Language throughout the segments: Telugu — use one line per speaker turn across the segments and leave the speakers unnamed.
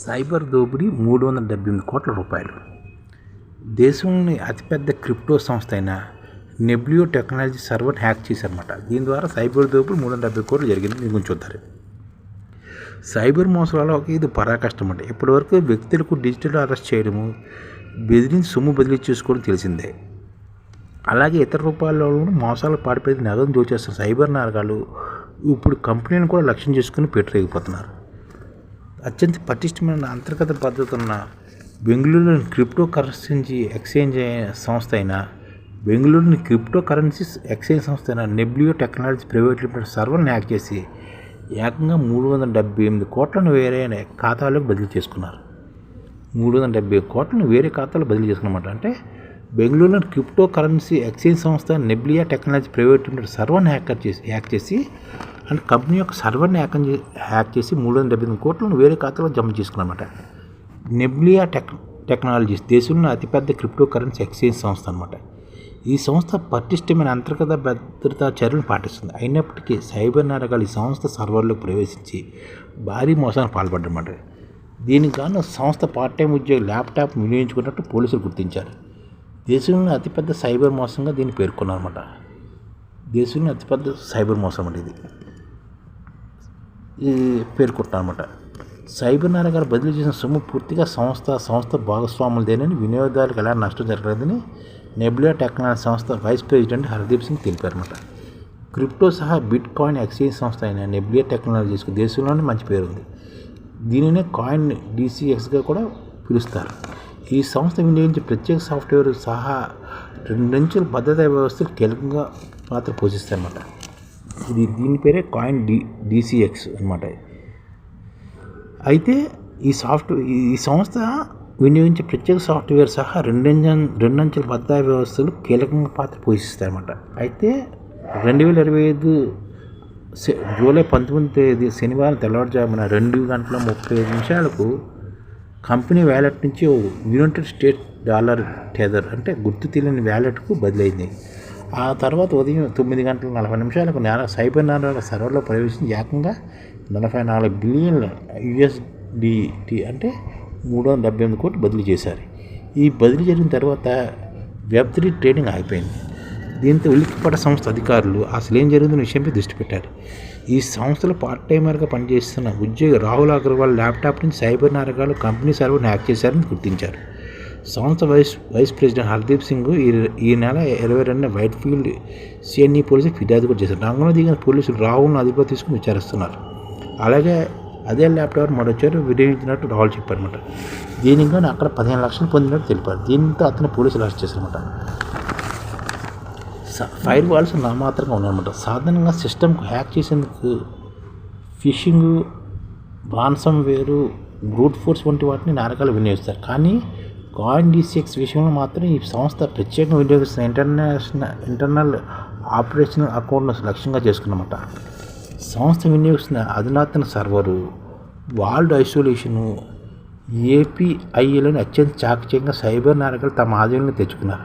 సైబర్ దోపిడీ మూడు వందల డెబ్బై ఎనిమిది కోట్ల రూపాయలు. దేశంలోని అతిపెద్ద క్రిప్టో సంస్థ అయిన నెబ్లియో టెక్నాలజీ సర్వర్ హ్యాక్ చేశారన్నమాట. దీని ద్వారా సైబర్ దోపిడీ మూడు వందల డెబ్బై కోట్లు జరిగింది. దీని గురించి చూద్దారు సైబర్ మోసాలకు ఇది పరాకష్టం అంటే ఇప్పటివరకు వ్యక్తులకు డిజిటల్ అరెస్ట్ చేయడము బెదిరించి సొమ్ము బదిలీ చేసుకోవడం తెలిసిందే. అలాగే ఇతర రూపాయల్లో కూడా మోసాలు పాడిపోయి నగదు దోచేస్తున్న సైబర్ నేరగాళ్ళు ఇప్పుడు కంపెనీని కూడా లక్ష్యం చేసుకుని పెట్టరేగిపోతున్నారు అత్యంత పటిష్టమైన అంతర్గత భద్రత ఉన్న బెంగళూరులోని క్రిప్టో కరెన్సీ ఎక్స్చేంజ్ సంస్థ అయిన బెంగళూరుని క్రిప్టో కరెన్సీస్ ఎక్స్చేంజ్ సంస్థ అయిన నెబ్లియో టెక్నాలజీ ప్రైవేట్ లిమిటెడ్ సర్వర్ని హ్యాక్ చేసి ఏకంగా మూడు వందల డెబ్బై ఎనిమిది కోట్లను వేరే ఖాతాలోకి బదిలీ చేసుకున్నారు. మూడు వందల డెబ్బై కోట్లను వేరే ఖాతాలో బదిలీ చేసుకున్నమాట. అంటే బెంగళూరులోని క్రిప్టో కరెన్సీ ఎక్స్చేంజ్ సంస్థ నెబ్లియా టెక్నాలజీ ప్రైవేట్ లిమిటెడ్ సర్వర్ని హ్యాకర్ చేసి హ్యాక్ చేసి అండ్ కంపెనీ యొక్క సర్వర్ని హ్యాక్ హ్యాక్ చేసి మూడు వందల డెబ్బై ఎనిమిది కోట్లను వేరే ఖాతాలో జమ చేసుకున్నమాట. నెబ్లియా టెక్ టెక్నాలజీస్ దేశంలో అతిపెద్ద క్రిప్టో కరెన్సీ ఎక్స్చేంజ్ సంస్థ అనమాట ఈ సంస్థ పటిష్టమైన అంతర్గత భద్రతా చర్యలను పాటిస్తుంది. అయినప్పటికీ సైబర్ నరకాలు ఈ సంస్థ సర్వర్లోకి ప్రవేశించి భారీ మోసానికి పాల్పడ్డమాట. దీనికి గాను సంస్థ పార్ట్ టైం ఉద్యోగి ల్యాప్టాప్ వినియోగించుకున్నట్టు పోలీసులు గుర్తించారు. దేశంలో అతిపెద్ద సైబర్ మోసంగా దీన్ని పేర్కొన్నారన్నమాట. దేశంలో అతిపెద్ద సైబర్ మోసం అంటే ఇది. పేర్కొంటారన్నమాట సైబర్ నారాగారు బదిలీ చేసిన సొమ్ము పూర్తిగా సంస్థ సంస్థ భాగస్వాములదేనని వినియోగదారులకు ఎలా నష్టం జరగలేదని నెబ్లియా టెక్నాలజీ సంస్థ వైస్ ప్రెసిడెంట్ హర్దీప్ సింగ్ తెలిపారన్నమాట. క్రిప్టో సహా బిట్ కాయిన్ ఎక్స్చేంజ్ సంస్థ అయిన నెబ్లియా టెక్నాలజీస్కు దేశంలోనే మంచి పేరు ఉంది దీనినే కాయిన్ డీసీఎక్స్గా కూడా పిలుస్తారు. ఈ సంస్థ వినియోగించే ప్రత్యేక సాఫ్ట్వేర్ సహా రెండంచుల భద్రతా వ్యవస్థలు కీలకంగా పాత్ర పోషిస్తాయన్నమాట. ఇది దీని పేరే కాయిన్ డి డీసీఎక్స్ అనమాట అయితే ఈ సాఫ్ట్వేర్ ఈ సంస్థ వినియోగించే ప్రత్యేక సాఫ్ట్వేర్ సహా రెండంజన్ రెండంచెల భద్రతా వ్యవస్థలు కీలకంగా పాత్ర పోషిస్తాయన్నమాట. అయితే రెండు వేల ఇరవై ఐదు జూలై పంతొమ్మిది తేదీ శనివారం తెల్లవారుజామున రెండు గంటల ముప్పై ఐదు నిమిషాలకు కంపెనీ వ్యాలెట్ నుంచి యునైటెడ్ స్టేట్ డాలర్ టెదర్ అంటే గుర్తు తెలియని వ్యాలెట్కు బదిలైంది ఆ తర్వాత ఉదయం తొమ్మిది గంటల నలభై నిమిషాలకు నేర సైబర్ నేరాల సర్వర్లో ప్రవేశించి ఏకంగా నలభై నాలుగు బిలియన్ల యుఎస్డిటి అంటే మూడు వందల డెబ్బై ఎనిమిది కోట్లు బదిలీ చేశారు. ఈ బదిలీ జరిగిన తర్వాత వెబ్ త్రీ ట్రేడింగ్ ఆగిపోయింది. దీంతో ఉలిక్కిపడ సంస్థ అధికారులు అసలు ఏం జరిగిందనే విషయంపై దృష్టి పెట్టారు. ఈ సంస్థలో పార్ట్ టైమర్గా పనిచేస్తున్న ఉద్యోగి రాహుల్ అగర్వాల్ ల్యాప్టాప్ నుంచి సైబర్ నారకాలు కంపెనీ సర్వర్ని హ్యాక్ చేశారని గుర్తించారు. సంస్థ vice vice president Hardeep Singh ఈ ఈ నెల ఇరవై రెండున వైట్ ఫీల్డ్ సిఎన్ఈ పోలీసులు ఫిర్యాదు కూడా చేశారు. రంగంలో దిగిన పోలీసులు రాహుల్ను అదుపులో తీసుకుని విచారిస్తున్నారు. అలాగే అదే ల్యాప్టాప్ మరొచ్చారు వినియోగించినట్టు రాహుల్ చెప్పారనమాట దీనికి అక్కడ పదిహేను లక్షలు పొందినట్టు తెలిపారు. దీంతో అతను పోలీసులు అరెస్ట్ చేశారనమాట ఫైర్ వాల్స్ నామాత్రంగా ఉన్నాయన్నమాట. సాధారణంగా సిస్టమ్కు హ్యాక్ చేసేందుకు ఫిషింగ్ బాన్సం వేరు బ్రూట్ ఫోర్స్ వంటి వాటిని నారకాలు వినియోగిస్తారు. కానీ కాయిన్ డీసీఎక్స్ విషయంలో మాత్రం ఈ సంస్థ ప్రత్యేకంగా వినియోగిస్తున్న ఇంటర్నేషనల్ ఇంటర్నల్ ఆపరేషనల్ అకౌంట్ను లక్ష్యంగా చేసుకున్నమాట. సంస్థ వినియోగిస్తున్న అధునాతన సర్వరు వాల్డ్ ఐసోలేషను ఏపీఐలోని అత్యంత చాకచక్యంగా సైబర్ నేరగాలు తమ ఆధీనంలో తెచ్చుకున్నారు.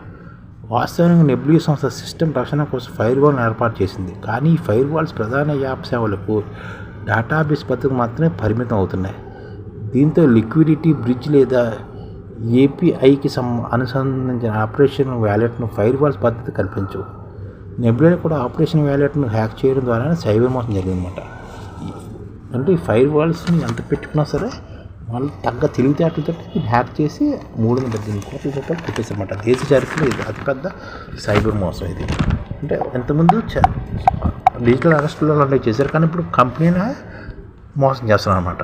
వాస్తవానికి నెబ్ల్యూ సంస్థ సిస్టమ్ రక్షణ కోసం ఫైర్ వాల్ను ఏర్పాటు చేసింది. కానీ ఈ ఫైర్ వాల్స్ ప్రధాన యాప్ సేవలకు డేటాబేస్ పద్ధతికి మాత్రమే పరిమితం అవుతున్నాయి. దీంతో లిక్విడిటీ బ్రిడ్జ్ లేదా ఏపీఐకి సం అనుసంధించిన ఆపరేషన్ వ్యాలెట్ను ఫైర్ వాల్స్ పద్ధతి కల్పించవు నెబ్లియో కూడా ఆపరేషన్ వ్యాలెట్ను హ్యాక్ చేయడం ద్వారా సైబర్ మోసం జరిగిందన్నమాట. అంటే ఈ ఫైర్ వాల్స్ని ఎంత పెట్టుకున్నా సరే వాళ్ళు తగ్గ తెలివితేటలతో హ్యాక్ చేసి మూడు వందల పద్దెనిమిది కోట్ల రూపాయలు కొట్టేసారన్నమాట దేశ చరిత్రలో ఇది అతిపెద్ద సైబర్ మోసం ఇది. అంటే ఎంతమంది డిజిటల్ అరెస్టులు అలాంటివి చేశారు కానీ ఇప్పుడు కంపెనీని మోసం చేస్తున్నారు అనమాట